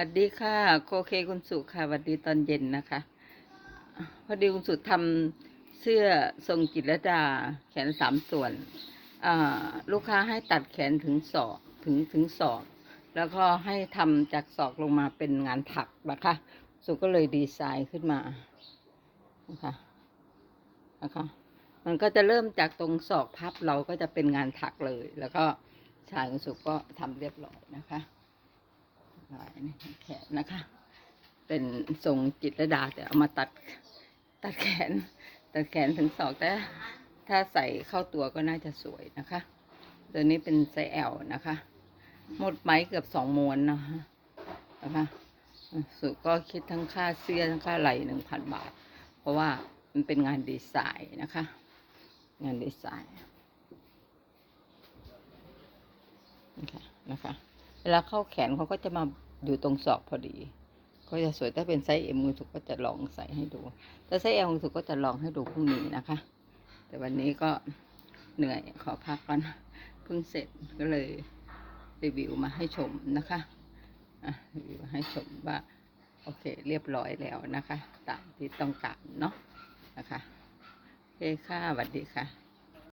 วัสดีค่ะ โคเคคุณสุค่ะสวัสดีตอนเย็นนะคะพอดีคุณสุทำเสื้อทรงจิตรดาแขนสามส่วนลูกค้าให้ตัดแขนถึงศอกถึงถึงศอกแล้วก็ให้ทำจากศอกลงมาเป็นงานถักนะคะ สุก็เลยดีไซน์ขึ้นมานะคะนะคะ มันก็จะเริ่มจากตรงศอกพับเราก็จะเป็นงานถักเลย แล้วก็ชายคุณสุก็ทำเรียบร้อยนะคะ ลายนี่แขนนะคะ เป็นทรงจิตรลดาแต่เอามาตัดตัดแขน ตัดแขนถึงศอกแต่ถ้าใส่เข้าตัวก็น่าจะสวยนะคะ ตัวนี้เป็นไซส์ L นะคะ หมดไหมเกือบสองม้วนนะคะนะคะสุก็คิดทั้งค่าเสื้อทั้งค่าไหล่หนึ่งพันบาท เพราะว่ามันเป็นงานดีไซน์นะคะ งานดีไซน์นะคะนะคะ เวลาเข้าแขนเขาก็จะมาอยู่ตรงศอกพอดี ก็จะสวยถ้าเป็นไซส์เอ็มมือถูกก็จะลองใส่ให้ดูถ้าไซส์เอลมือถูกก็จะลองให้ดูพรุ่งนี้นะคะ แต่วันนี้ก็เหนื่อยขอพักก่อนเพิ่งเสร็จก็เลยรีวิวมาให้ชมนะคะรีวิวให้ชมว่าโอเค เรียบร้อยแล้วนะคะ ตามที่ต้องการเนาะนะคะโอเคค่ะสวัสดีค่ะ